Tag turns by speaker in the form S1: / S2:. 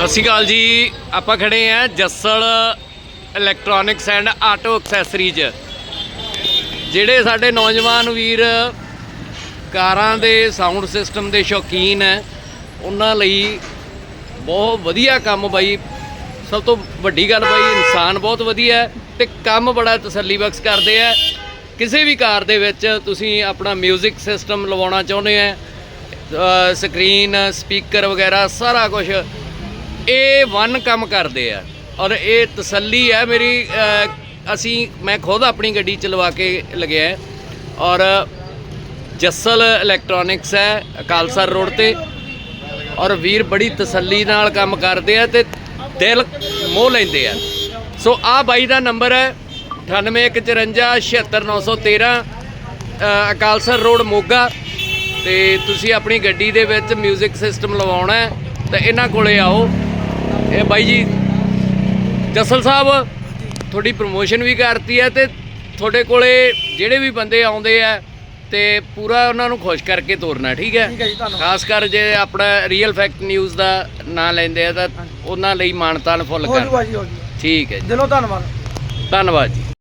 S1: ਸਤਿ ਸ਼੍ਰੀ ਅਕਾਲ ਜੀ। ਆਪਾਂ ਖੜੇ ਆ Jassal electronics and auto accessories. ਜਿਹੜੇ ਸਾਡੇ ਨੌਜਵਾਨ ਵੀਰ ਕਾਰਾਂ ਦੇ ਸਾਊਂਡ ਸਿਸਟਮ ਦੇ ਸ਼ੌਕੀਨ ਹੈ, ਉਹਨਾਂ ਲਈ ਬਹੁਤ ਵਧੀਆ ਕੰਮ ਬਾਈ। ਸਭ ਤੋਂ ਵੱਡੀ ਗੱਲ ਬਾਈ, ਇਨਸਾਨ ਬਹੁਤ ਵਧੀਆ ਹੈ ਤੇ ਕੰਮ ਬੜਾ ਤਸੱਲੀਬਖਸ਼ ਕਰਦੇ ਆ ਕਿਸੇ ਵੀ ਕਾਰ ਦੇ ਵਿੱਚ ਤੁਸੀਂ ਆਪਣਾ 뮤직 ਸਿਸਟਮ ਲਵਾਉਣਾ ਚਾਹੁੰਦੇ ਆ ਸਕਰੀਨ, ਸਪੀਕਰ ਵਗੈਰਾ ਸਾਰਾ ਕੁਝ ਇਹ ਵਨ ਕੰਮ ਕਰਦੇ ਆ। ਔਰ ਇਹ ਤਸੱਲੀ ਹੈ ਮੇਰੀ ਅਸੀਂ, ਮੈਂ ਖੁਦ ਆਪਣੀ ਗੱਡੀ ਚਲਵਾ ਕੇ ਲਗਿਆ ਔਰ ਜੱਸਲ ਇਲੈਕਟ੍ਰੋਨਿਕਸ ਹੈ, ਅਕਾਲਸਰ ਰੋਡ ਤੇ। ਔਰ ਵੀਰ ਬੜੀ ਤਸੱਲੀ ਨਾਲ ਕੰਮ ਕਰਦੇ ਆ ਤੇ ਦਿਲ ਮੋਹ ਲੈਂਦੇ ਆ। ਸੋ ਆ ਬਾਈ ਦਾ ਨੰਬਰ ਹੈ 9854 ਅਕਾਲਸਰ ਰੋਡ ਮੋਗਾ। ਤੇ ਤੁਸੀਂ ਆਪਣੀ ਗੱਡੀ ਦੇ ਵਿੱਚ 뮤직 ਸਿਸਟਮ ਲਵਾਉਣਾ ਹੈ, ਤੇ ਇਹਨਾਂ ਕੋਲੇ ਆਓ। ਇਹ ਬਾਈ ਜੀ ਜਸਲ ਸਾਹਿਬ ਤੁਹਾਡੀ ਪ੍ਰੋਮੋਸ਼ਨ ਵੀ ਕਰਤੀ ਹੈ ਤੇ ਤੁਹਾਡੇ ਕੋਲੇ ਜਿਹੜੇ ਵੀ ਬੰਦੇ ਆਉਂਦੇ ਆ ਤੇ ਪੂਰਾ ਉਹਨਾਂ ਨੂੰ ਖੁਸ਼ ਕਰਕੇ ਤੋਰਨਾ ਠੀਕ ਹੈ?
S2: ਠੀਕ ਹੈ ਜੀ ਧੰਨਵਾਦ।
S1: ਖਾਸ ਕਰ ਜੇ ਆਪਣਾ ਰੀਅਲ ਫੈਕਟ ਨਿਊਜ਼ ਦਾ ਨਾਂ ਲੈਂਦੇ ਆ ਤਾਂ ਉਹਨਾਂ ਲਈ ਮਾਨਤਾਨ ਫੁੱਲ
S2: ਹੋ
S1: ਕਰ
S2: ਜੂਗਾ ਜੀ ਹੋ ਜੂਗਾ
S1: ਠੀਕ ਹੈ ਜੀ।
S2: ਦਿਲੋਂ ਧੰਨਵਾਦ।
S1: ਧੰਨਵਾਦ ਜੀ।